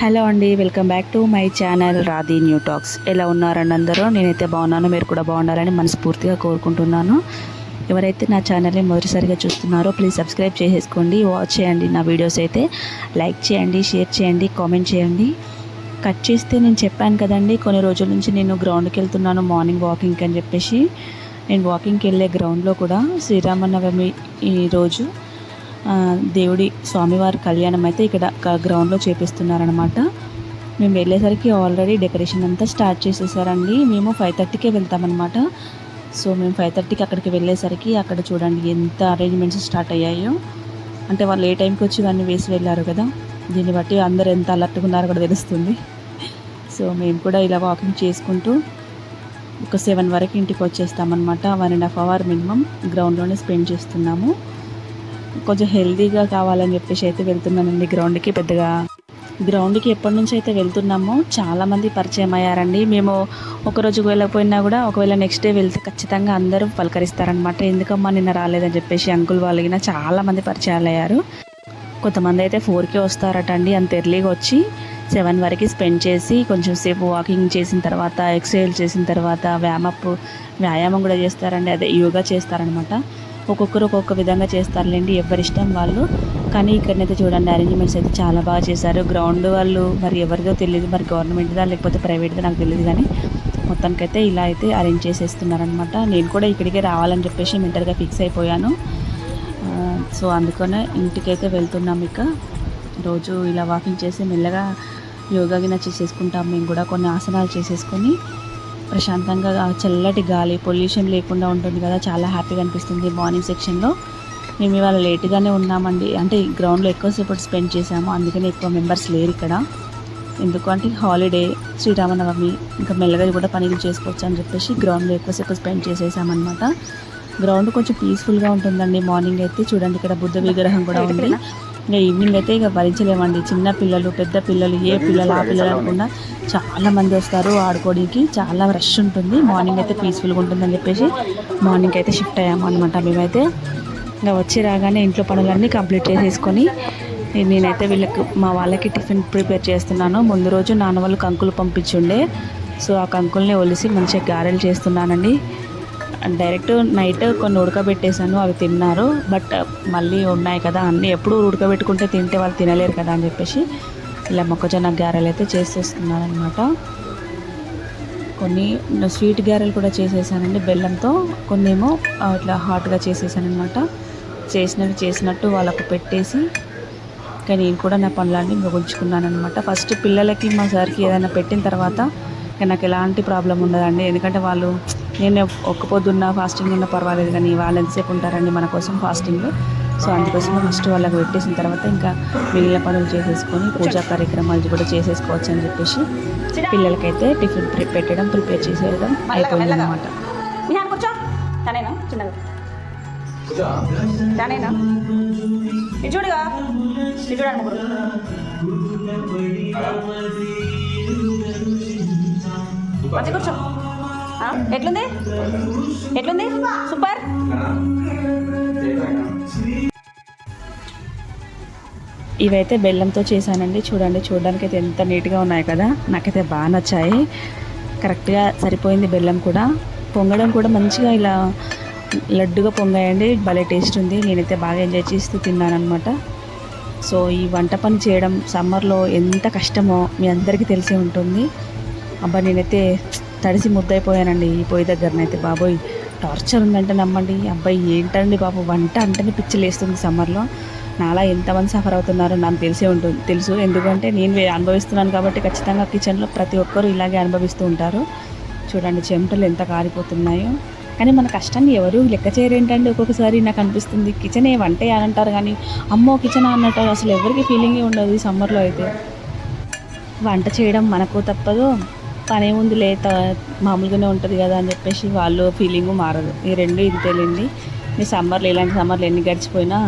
Hello అండి welcome back to my channel Radhi new talks. ఎలా ఉన్నారండి అందరూ? నేనైతే బాగున్నాను మీరు కూడా బాగుండాలని మనస్ఫూర్తిగా కోరుకుంటున్నాను. ఎవరైతే నా ఛానల్ని మొదటిసారిగా చూస్తున్నారో ప్లీజ్ సబ్స్క్రైబ్ చేసేసుకోండి వాచ్ చేయండి. నా వీడియోస్ అయితే లైక్ చేయండి షేర్ చేయండి కామెంట్ చేయండి. కట్ చేస్తే నేను చెప్పాను కదండి కొన్ని రోజుల నుంచి నేను గ్రౌండ్కి వెళ్తున్నాను మార్నింగ్ వాకింగ్కి అని చెప్పేసి. నేను వాకింగ్కి వెళ్ళే గ్రౌండ్లో కూడా శ్రీరామనవమి ఈరోజు దేవుడి స్వామివారి కళ్యాణం అయితే ఇక్కడ గ్రౌండ్లో చేపిస్తున్నారనమాట మేము వెళ్ళేసరికి ఆల్రెడీ డెకరేషన్ అంతా స్టార్ట్ చేసేసారండి. మేము ఫైవ్ థర్టీకే వెళ్తామన్నమాట. సో మేము ఫైవ్ థర్టీకి అక్కడికి వెళ్ళేసరికి అక్కడ చూడండి ఎంత అరేంజ్మెంట్స్ స్టార్ట్ అయ్యాయో. అంటే వాళ్ళు ఏ టైంకి వచ్చి ఇవన్నీ వేసి వెళ్ళారు కదా. దీన్ని బట్టి అందరు ఎంత అలర్ట్గా ఉన్నారో కూడా తెలుస్తుంది. సో మేము కూడా ఇలా వాకింగ్ చేసుకుంటూ ఒక సెవెన్ వరకు ఇంటికి వచ్చేస్తామన్నమాట. One and half hour minimum గ్రౌండ్లోనే spend చేస్తున్నాము. కొంచెం హెల్తీగా కావాలని చెప్పేసి అయితే వెళ్తున్నానండి గ్రౌండ్కి పెద్దగా. గ్రౌండ్కి ఎప్పటి నుంచి అయితే వెళ్తున్నామో చాలామంది పరిచయం అయ్యారండి. మేము ఒకరోజు వెళ్ళకపోయినా కూడా ఒకవేళ నెక్స్ట్ డే వెళ్తే ఖచ్చితంగా అందరూ పలకరిస్తారనమాట ఎందుకమ్మా నిన్న రాలేదని చెప్పేసి అంకుల్ వాళ్ళకి చాలామంది పరిచయాలు అయ్యారు. కొంతమంది అయితే ఫోర్కే వస్తారట అండి అంత ఎర్లీగా వచ్చి సెవెన్ వరకు స్పెండ్ చేసి కొంచెం సేపు వాకింగ్ చేసిన తర్వాత ఎక్సర్సైజ్ చేసిన తర్వాత వ్యామప్ వ్యాయామం కూడా చేస్తారండి. అదే యోగా చేస్తారనమాట ఒక్కొక్కరు ఒక్కొక్క విధంగా చేస్తారులేండి ఎవరిష్టం వాళ్ళు. కానీ ఇక్కడనైతే చూడండి అరేంజ్మెంట్స్ అయితే చాలా బాగా చేశారు. గ్రౌండ్ వాళ్ళు మరి ఎవరిదో తెలియదు మరి గవర్నమెంట్దా లేకపోతే ప్రైవేట్దా నాకు తెలియదు కానీ మొత్తానికైతే ఇలా అయితే అరేంజ్ చేసేస్తున్నారనమాట నేను కూడా ఇక్కడికే రావాలని చెప్పేసి మెంటల్గా ఫిక్స్ అయిపోయాను. సో అందుకనే ఇంటికైతే వెళ్తున్నాం ఇక. రోజు ఇలా వాకింగ్ చేసి మెల్లగా యోగా గిన చేసేసుకుంటాం. మేము కూడా కొన్ని ఆసనాలు చేసేసుకొని ప్రశాంతంగా చల్లటి గాలి పొల్యూషన్ లేకుండా ఉంటుంది కదా చాలా హ్యాపీగా అనిపిస్తుంది మార్నింగ్ సెక్షన్లో. మేము ఇవాళ లేట్గానే ఉన్నామండి. అంటే గ్రౌండ్లో ఎక్కువసేపు స్పెండ్ చేసాము అందుకని ఎక్కువ మెంబర్స్ లేరు ఇక్కడ. ఎందుకంటే హాలిడే శ్రీరామనవమి ఇంకా మెల్లగా కూడా పనులు చేసుకోవచ్చు అని చెప్పేసి గ్రౌండ్లో ఎక్కువసేపు స్పెండ్ చేసేసామన్నమాట. గ్రౌండ్ కొంచెం పీస్ఫుల్గా ఉంటుందండి మార్నింగ్ అయితే. చూడండి ఇక్కడ బుద్ధ విగ్రహం కూడా ఉంది. ఇంకా ఈవినింగ్ అయితే ఇక భరించలేమండి. చిన్న పిల్లలు పెద్ద పిల్లలు ఏ పిల్లలు ఆ పిల్లలు అనుకున్నా చాలా మంది వస్తారు ఆడుకోవడానికి. చాలా రష్ ఉంటుంది. మార్నింగ్ అయితే పీస్ఫుల్గా ఉంటుందని చెప్పేసి మార్నింగ్ అయితే షిఫ్ట్ అయ్యాము అనమాట మేమైతే ఇంకా వచ్చి రాగానే ఇంట్లో పనులన్నీ కంప్లీట్ చేసేసుకొని నేనైతే వీళ్ళకి మా వాళ్ళకి టిఫిన్ ప్రిపేర్ చేస్తున్నాను. ముందు రోజు నాన్న వాళ్ళు కంకులు పంపించుండే. సో ఆ కంకుల్ని ఒలిసి మంచిగా గారెలు చేస్తున్నానండి. డైరెక్ట్ నైట్ కొన్ని ఉడకబెట్టేశాను అవి తిన్నారు. బట్ మళ్ళీ ఉన్నాయి కదా అన్నీ ఎప్పుడు ఉడకబెట్టుకుంటే తింటే వాళ్ళు తినలేరు కదా అని చెప్పేసి ఇలా మొక్కజొన్న గారెలు అయితే చేసేస్తున్నాను అనమాట కొన్ని స్వీట్ గారెలు కూడా చేసేసానండి బెల్లంతో. కొన్ని ఏమో ఇట్లా హాట్గా చేసేసాను అనమాట చేసినవి చేసినట్టు వాళ్ళకు పెట్టేసి కానీ నేను కూడా నా పనులన్నీ ముగించుకున్నాను అనమాట ఫస్ట్ పిల్లలకి మా సార్కి ఏదైనా పెట్టిన తర్వాత నాకు ఎలాంటి ప్రాబ్లం ఉండదండి. ఎందుకంటే వాళ్ళు నేను ఒక్క పొద్దున్న ఫాస్టింగ్ ఉన్న పర్వాలేదు కానీ వాళ్ళు ఎంతసేపు ఉంటారండి మన కోసం ఫాస్టింగ్ సో అందుకోసం ఫస్ట్ వాళ్ళకి పెట్టేసిన తర్వాత ఇంకా మిగిలిన పనులు చేసేసుకొని పూజా కార్యక్రమాలు కూడా చేసేసుకోవచ్చు అని చెప్పేసి పిల్లలకైతే టిఫిన్ పెట్టడం ప్రిపేర్ చేసేయడం అయిపోయింది అనమాట మీ కూర్చో చూడుగా. ముగ్గురు మంచి కూర్చో. ఎట్లుంది? ఎట్లుంది? సూపర్. ఇవైతే బెల్లంతో చేశానండి. చూడండి చూడడానికి అయితే ఎంత నీట్గా ఉన్నాయి కదా. నాకైతే బాగా నచ్చాయి. కరెక్ట్గా సరిపోయింది బెల్లం కూడా. పొంగడం కూడా మంచిగా ఇలా లడ్డుగా పొంగాయండి. భలే టేస్ట్ ఉంది. నేనైతే బాగా ఎంజాయ్ చేస్తూ తిన్నాను సో ఈ వంట పని చేయడం సమ్మర్లో ఎంత కష్టమో మీ అందరికీ తెలిసే ఉంటుంది. అబ్బా నేనైతే తడిసి ముద్దైపోయానండి ఈ పొయ్యి దగ్గరనైతే బాబోయ్ టార్చర్ ఉందంటే నమ్మండి. అబ్బాయి ఏంటండి బాబు వంట అంటేనే పిచ్చిలేస్తుంది సమ్మర్లో. నాలా ఎంతమంది సఫర్ అవుతున్నారో నాకు తెలిసే ఉంటుంది తెలుసు. ఎందుకంటే నేను అనుభవిస్తున్నాను కాబట్టి ఖచ్చితంగా కిచెన్లో ప్రతి ఒక్కరూ ఇలాగే అనుభవిస్తూ ఉంటారు. చూడండి చెమటలు ఎంత కారిపోతున్నాయో. కానీ మన కష్టాన్ని ఎవరు లెక్క చేయరేంటండి ఒక్కొక్కసారి నాకు అనిపిస్తుంది. కిచెన్ ఏ వంటే అని అంటారు కానీ అమ్మో కిచెన్ అన్నట్టు అసలు ఎవరికి ఫీలింగే ఉండదు ఈ సమ్మర్లో అయితే. వంట చేయడం మనకు తప్పదు. పనే ఉంది లేత మామూలుగానే ఉంటుంది కదా అని చెప్పేసి వాళ్ళు ఫీలింగ్ మారదు ఈ రెండు ఇంతేలేండి ఈ సమ్మర్లు ఇలాంటి సమ్మర్లు ఎన్ని గడిచిపోయినా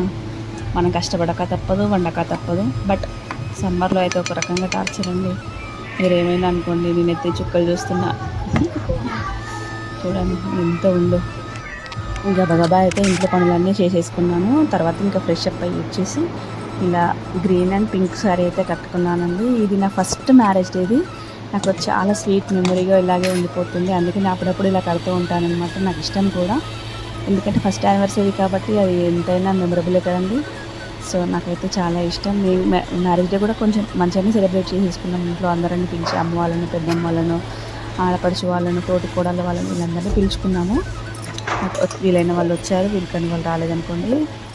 మనం కష్టపడక తప్పదు వండక తప్పదు. బట్ సమ్మర్లో అయితే ఒక రకంగా టార్చర్ అండి. మీరు ఏమైనా అనుకోండి నేనైతే చుక్కలు చూస్తున్నా. చూడండి ఎంత ఉందో. గబగబా అయితే ఇంట్లో పనులన్నీ చేసేసుకున్నాను. తర్వాత ఇంకా ఫ్రెష్ అప్ అయ్యి వచ్చేసి ఇలా గ్రీన్ అండ్ పింక్ శారీ అయితే కట్టుకున్నానండి. ఇది నా ఫస్ట్ మ్యారేజ్ డేది నాకు చాలా స్వీట్ మెమరీగా ఇలాగే ఉండిపోతుంది. అందుకే నేను అప్పుడప్పుడు ఇలా కడుతూ ఉంటాను అనమాట నాకు ఇష్టం కూడా. ఎందుకంటే ఫస్ట్ యానివర్సరీ కాబట్టి అది ఎంతైనా మెమరబులే కదండి. సో నాకైతే చాలా ఇష్టం. మేము మ్యారేజ్ డే కూడా కొంచెం మంచిగానే సెలబ్రేట్ చేసేసుకున్నాం. ఇంట్లో అందరిని పిలిచి అమ్మ వాళ్ళను పెద్దమ్మ వాళ్ళను ఆడపడుచు వాళ్ళను తోటి కోడళ్ళ వాళ్ళని వీళ్ళందరినీ పిలుచుకున్నాము. వీలైన వాళ్ళు వచ్చారు. వీళ్ళకని వాళ్ళు రాలేదనుకోండి.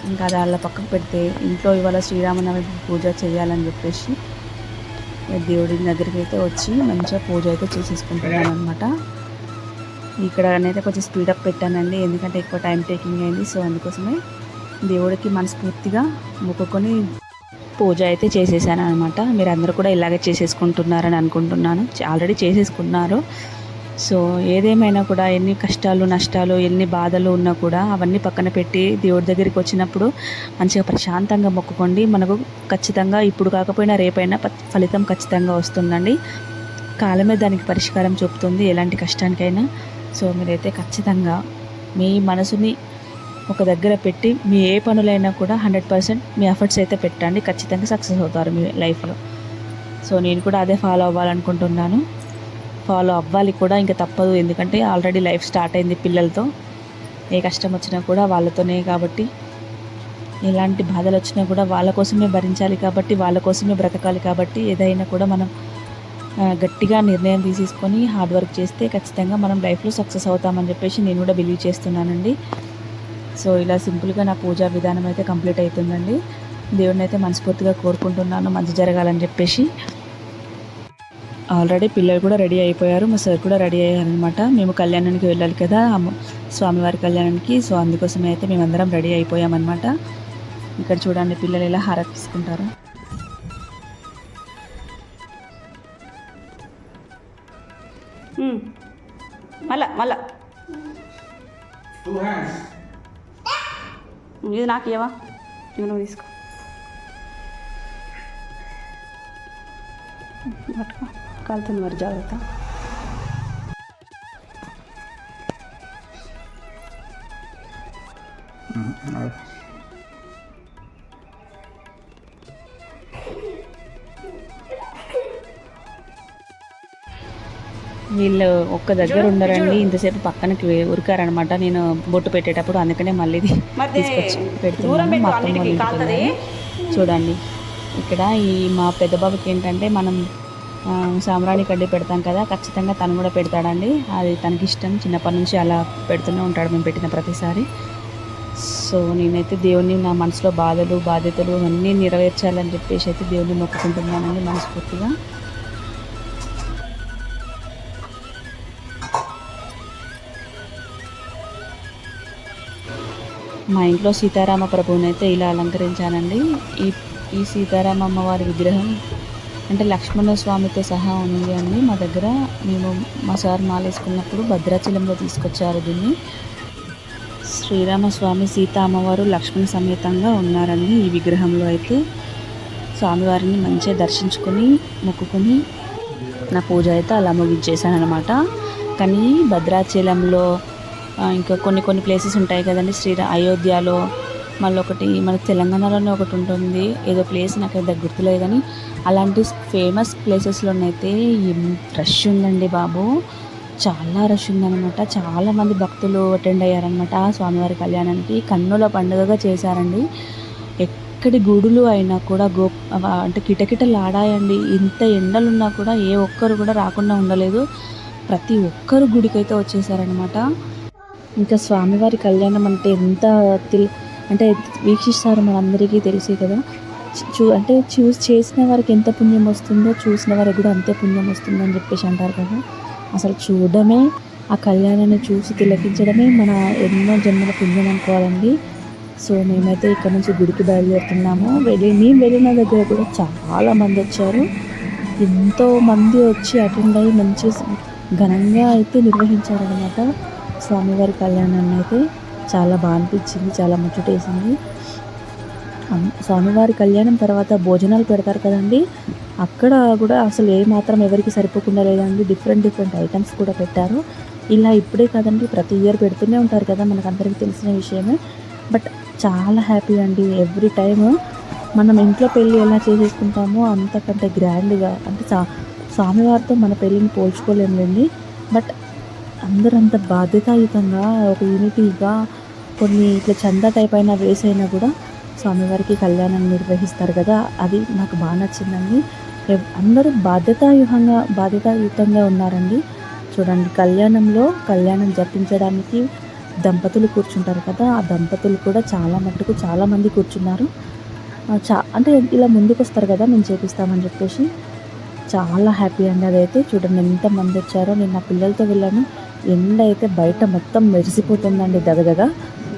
ఇంకా అది వాళ్ళ పక్కకు పెడితే ఇంట్లో ఇవాళ శ్రీరామనవమి పూజ చేయాలని చెప్పేసి దేవుడి దగ్గరికి అయితే వచ్చి మంచిగా పూజ అయితే చేసేసుకుంటున్నాను అనమాట ఇక్కడ అయితే కొంచెం స్పీడప్ పెట్టానండి ఎందుకంటే ఎక్కువ టైం టేకింగ్ అయింది సో అందుకోసమే దేవుడికి మనస్ఫూర్తిగా మొక్కుకొని పూజ అయితే చేసేసాను అనమాట మీరు అందరూ కూడా ఇలాగే చేసేసుకుంటున్నారని అనుకుంటున్నాను. ఆల్రెడీ చేసేసుకున్నారు. సో ఏదేమైనా కూడా ఎన్ని కష్టాలు నష్టాలు ఎన్ని బాధలు ఉన్నా కూడా అవన్నీ పక్కన పెట్టి దేవుడి దగ్గరికి వచ్చినప్పుడు మంచిగా ప్రశాంతంగా మొక్కుకోండి. మనకు ఖచ్చితంగా ఇప్పుడు కాకపోయినా రేపైనా ఫలితం ఖచ్చితంగా వస్తుందండి. కాలమే దానికి పరిష్కారం చూపుతుంది ఎలాంటి కష్టానికైనా. సో మీరైతే ఖచ్చితంగా మీ మనసుని ఒక దగ్గర పెట్టి మీ ఏ పనులైనా కూడా హండ్రెడ్ పర్సెంట్ మీ ఎఫర్ట్స్ అయితే పెట్టండి. ఖచ్చితంగా సక్సెస్ అవుతారు మీ లైఫ్లో. సో నేను కూడా అదే ఫాలో అవ్వాలనుకుంటున్నాను. ఫాలో అవ్వాలి కూడా ఇంకా తప్పదు. ఎందుకంటే ఆల్రెడీ లైఫ్ స్టార్ట్ అయింది పిల్లలతో. ఏ కష్టం వచ్చినా కూడా వాళ్ళతోనే కాబట్టి ఎలాంటి బాధలు వచ్చినా కూడా వాళ్ళ కోసమే భరించాలి కాబట్టి వాళ్ళ కోసమే బ్రతకాలి కాబట్టి ఏదైనా కూడా మనం గట్టిగా నిర్ణయం తీసేసుకొని హార్డ్ వర్క్ చేస్తే ఖచ్చితంగా మనం లైఫ్లో సక్సెస్ అవుతామని చెప్పేసి నేను కూడా బిలీవ్ చేస్తున్నానండి. సో ఇలా సింపుల్గా నా పూజా విధానం అయితే కంప్లీట్ అవుతుందండి. దేవుడిని అయితే మనస్ఫూర్తిగా కోరుకుంటున్నాను. మంచి జరగాలని చెప్పేసి ఆల్రెడీ పిల్లలు కూడా రెడీ అయిపోయారు మా సార్ కూడా రెడీ అయ్యారనమాట మేము కళ్యాణానికి వెళ్ళాలి కదా స్వామివారి కళ్యాణానికి. సో అందుకోసమే అయితే మేమందరం రెడీ అయిపోయామన్నమాట. ఇక్కడ చూడండి పిల్లలు ఎలా హారతి తీసుకుంటారు. మళ్ళా మళ్ళా. ఇది నాకు ఇవ్వవా? ఇవి నువ్వు తీసుకో. పట్టుకో. కాలుతుంది మరి జాగ్రత్త. వీళ్ళు ఒక్క దగ్గర ఉండరండి ఇంతసేపు పక్కనకి ఉరికారనమాట నేను బొట్టు పెట్టేటప్పుడు అందుకనే మళ్ళీ తీసుకొచ్చి పెడుతున్నాను. మా అత్తమ్మ. చూడండి. ఇక్కడ ఈ మా పెద్ద బాబుకి ఏంటంటే మనం సాంబ్రాణి కడ్డీ పెడతాం కదా ఖచ్చితంగా తను కూడా పెడతాడండి. అది తనకి ఇష్టం. చిన్నప్పటి నుంచి అలా పెడుతూనే ఉంటాడు మేము పెట్టిన ప్రతిసారి. సో నేనైతే దేవుని నా మనసులో బాధలు బాధ్యతలు అన్నీ నెరవేర్చాలని చెప్పేసి అయితే దేవుణ్ణి మొక్కుకుంటున్నానండి మనస్ఫూర్తిగా. మా ఇంట్లో సీతారామ ప్రభువుని అయితే ఇలా అలంకరించానండి. ఈ ఈ సీతారామ అమ్మవారి విగ్రహం అంటే లక్ష్మణ స్వామితో సహా ఉంది అండి. మా దగ్గర మేము మా సార్ మాలేసుకున్నప్పుడు భద్రాచలంలో తీసుకొచ్చారు దీన్ని. శ్రీరామస్వామి సీత అమ్మవారు లక్ష్మణ సమేతంగా ఉన్నారండి ఈ విగ్రహంలో అయితే. స్వామివారిని మంచిగా దర్శించుకొని మొక్కుకొని నా పూజ అయితే అలా ముగించేశాను అనమాట కానీ భద్రాచలంలో ఇంకా కొన్ని కొన్ని ప్లేసెస్ ఉంటాయి కదండి. శ్రీరా అయోధ్యలో మళ్ళీ ఒకటి మన తెలంగాణలోనే ఒకటి ఉంటుంది. ఏదో ప్లేస్ నాకు అయితే గుర్తులేదు కానీ అలాంటి ఫేమస్ ప్లేసెస్లోనైతే రష్ ఉందండి బాబు. చాలా రష్ ఉందన్నమాట. చాలామంది భక్తులు అటెండ్ అయ్యారనమాట ఆ స్వామివారి కళ్యాణానికి. కన్నుల పండుగగా చేశారండి. ఎక్కడి గుడులు అయినా కూడా గో అంటే కిటకిటలాడాయండి. ఇంత ఎండలున్నా కూడా ఏ ఒక్కరు కూడా రాకుండా ఉండలేదు. ప్రతి ఒక్కరు గుడికైతే వచ్చేసారనమాట ఇంకా స్వామివారి కళ్యాణం అంటే ఎంత తిల్ అంటే వీక్షిస్తారు మనందరికీ తెలిసే కదా. చూ అంటే చూస్ చేసిన వారికి ఎంత పుణ్యం వస్తుందో చూసిన వారికి కూడా అంతే పుణ్యం వస్తుందని చెప్పేసి అంటారు కదా. అసలు చూడడమే ఆ కళ్యాణాన్ని చూసి తిలకించడమే మన ఎన్నో జన్మల పుణ్యం అనుకోవాలండి. సో మేమైతే ఇక్కడ నుంచి గుడికి బయలుదేరుతున్నాము. వెళ్ళి మేము వెళ్ళిన దగ్గర కూడా చాలా మంది వచ్చారు. ఎంతో మంది వచ్చి అటెండ్ అయ్యి మంచి ఘనంగా అయితే నిర్వహించారనమాట స్వామివారి కళ్యాణాన్ని అయితే. చాలా బాగా అనిపించింది చాలా ముచ్చటేసింది. స్వామివారి కళ్యాణం తర్వాత భోజనాలు పెడతారు కదండి. అక్కడ కూడా అసలు ఏ మాత్రం ఎవరికి సరిపోకుండా లేదండి. డిఫరెంట్ డిఫరెంట్ ఐటమ్స్ కూడా పెట్టారు. ఇలా ఇప్పుడే కదండి ప్రతి ఇయర్ పెడుతూనే ఉంటారు కదా మనకు అందరికీ తెలిసిన విషయమే. బట్ చాలా హ్యాపీ అండి. ఎవ్రీ టైమ్ మనం ఇంట్లో పెళ్ళి ఎలా చేసేసుకుంటామో అంతకంటే గ్రాండ్గా అంటే సా స్వామివారితో మన పెళ్ళిని పోల్చుకోలేములేండి. బట్ అందరూ అంత బాధ్యతాయుతంగా ఒక యూనిటీగా కొన్ని ఇట్లా చందా టైప్ అయినా వేసైనా కూడా స్వామివారికి కళ్యాణం నిర్వహిస్తారు కదా. అది నాకు బాగా నచ్చిందండి. అందరూ బాధ్యతాయుహంగా బాధ్యతాయుతంగా ఉన్నారండి. చూడండి కళ్యాణంలో కళ్యాణం జరిపించడానికి దంపతులు కూర్చుంటారు కదా. ఆ దంపతులు కూడా చాలా మట్టుకు చాలామంది కూర్చున్నారు. చా అంటే ఇలా ముందుకు వస్తారు కదా మేము చేపిస్తామని చెప్పేసి. చాలా హ్యాపీ అండి అదైతే. చూడండి ఎంత మంది వచ్చారో. నేను నా పిల్లలతో వెళ్ళాను. ఎండ అయితే బయట మొత్తం మెరిసిపోతుందండి దగదగ.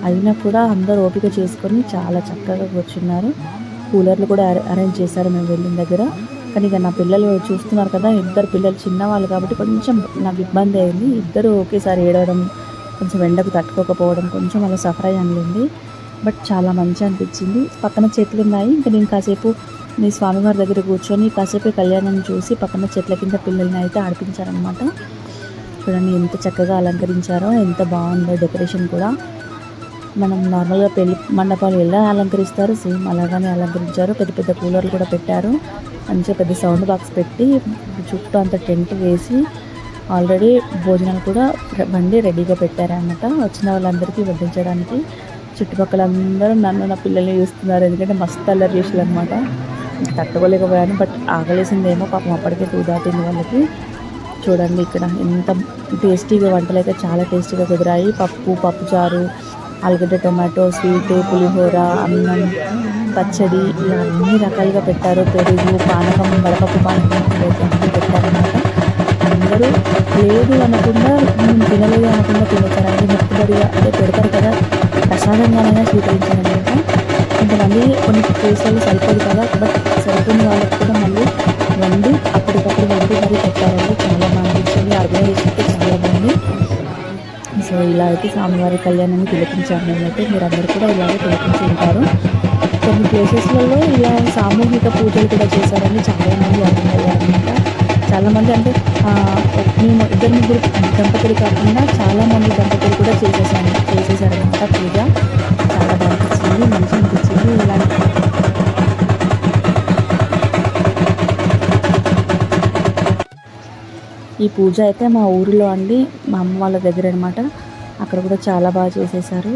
అయినా కూడా అందరూ ఓపిక చేసుకొని చాలా చక్కగా కూర్చున్నారు. కూలర్లు కూడా అరేంజ్ చేశారు మేము వెళ్ళిన దగ్గర. కానీ ఇక నా పిల్లలు చూస్తున్నారు కదా ఇద్దరు పిల్లలు చిన్నవాళ్ళు కాబట్టి కొంచెం నాకు ఇబ్బంది అయింది. ఇద్దరు ఒకేసారి ఏడవడం కొంచెం ఎండకు తట్టుకోకపోవడం కొంచెం అలా సఫర్ అయ్యానులేండి బట్ చాలా మంచి అనిపించింది. పక్కన చెట్లు ఉన్నాయి. ఇంకా నేను కాసేపు మీ స్వామివారి దగ్గర కూర్చొని కాసేపు కళ్యాణం చూసి పక్కన చెట్ల కింద పిల్లల్ని అయితే ఆడిపించారనమాట చూడండి ఎంత చక్కగా అలంకరించారో ఎంత బాగుందో డెకరేషన్ కూడా. మనం నార్మల్గా పెళ్ళి మండపాలు ఎలా అలంకరిస్తారు సేమ్ అలాగానే అలంకరించారు. పెద్ద పెద్ద కూలర్లు కూడా పెట్టారు. మంచిగా పెద్ద సౌండ్ బాక్స్ పెట్టి చుట్టూ అంత టెంట్ వేసి ఆల్రెడీ భోజనాలు కూడా బండి రెడీగా పెట్టారన్నమాట. వచ్చిన వాళ్ళందరికీ వడ్డించడానికి. చుట్టుపక్కల అందరూ నన్ను నా పిల్లల్ని చూస్తున్నారు. ఎందుకంటే మస్తు అల్లరి చేసారు అనమాట తట్టుకోలేకపోయాను బట్ ఆగలేసిందేమో పాపం అప్పటికే టూ దాటింది వాళ్ళకి. చూడండి ఇక్కడ ఎంత టేస్టీగా వంటలు అయితే చాలా టేస్టీగా కుదిరాయి. పప్పు పప్పుచారు ఆలుగడ్డ టొమాటో స్వీట్ పులిహోర అన్నం పచ్చడి ఇలా అన్ని రకాలుగా పెట్టారు. పెరుగు పానకం వడపప్పు పానకం ఇవైతే అన్నీ అందరూ లేదు అనకుండా మేము తినలేదు అనకుండా తినేసారండి మొక్కుబడిగా అదే పెడతారు కదా ప్రసాదంగానైనా స్వీకరించారనమాట కొంతమంది కొన్ని కేసులు సరిపోదు కదా బట్ సరిపోయిన వాళ్ళకి కూడా మళ్ళీ వండి ఆర్గనైజేషన్ చాలా బాగుంది సో ఇలా అయితే స్వామివారి కళ్యాణాన్ని తిలకించాము అయితే మీరందరూ కూడా ఇలాగే తిలకించి ఉంటారు. కొన్ని ప్లేసెస్లలో ఇలా సామూహిక పూజలు కూడా చేశారని చాలామంది అర్థమయ్యారనమాట చాలామంది అంటే మేము ఇద్దరు ముగ్గురు దంపతులు కాకుండా చాలామంది దంపతులు కూడా చేసేసాను చేసేసారనమాట పూజ. చాలా బాగా అనిపించింది మంచి అనిపించింది. ఇలాంటి ఈ పూజ అయితే మా ఊరిలో అండి. మా అమ్మ వాళ్ళ దగ్గర అనమాట అక్కడ కూడా చాలా బాగా చేసేసారు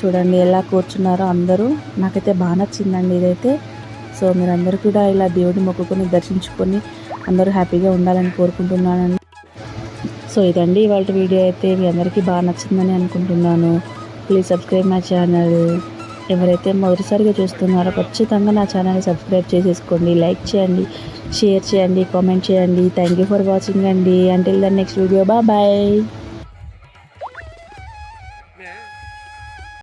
చూడండి ఎలా కూర్చున్నారో అందరూ. నాకైతే బాగా నచ్చిందండి ఇదైతే. సో మీరందరూ కూడా ఇలా దేవుడిని మొక్కుకొని దర్శించుకొని అందరూ హ్యాపీగా ఉండాలని కోరుకుంటున్నానండి. సో ఇదండి ఇవాళ వీడియో అయితే. మీ అందరికీ బాగా నచ్చిందని అనుకుంటున్నాను. ప్లీజ్ సబ్స్క్రైబ్ మై ఛానల్ ఎవరైతే మొదటిసారిగా చూస్తున్నారో ఖచ్చితంగా నా ఛానల్ని సబ్స్క్రైబ్ చేసేసుకోండి. లైక్ చేయండి. షేర్ చేయండి కామెంట్ చేయండి. థ్యాంక్ యూ ఫర్ వాచింగ్ అండి. Until the next video bye bye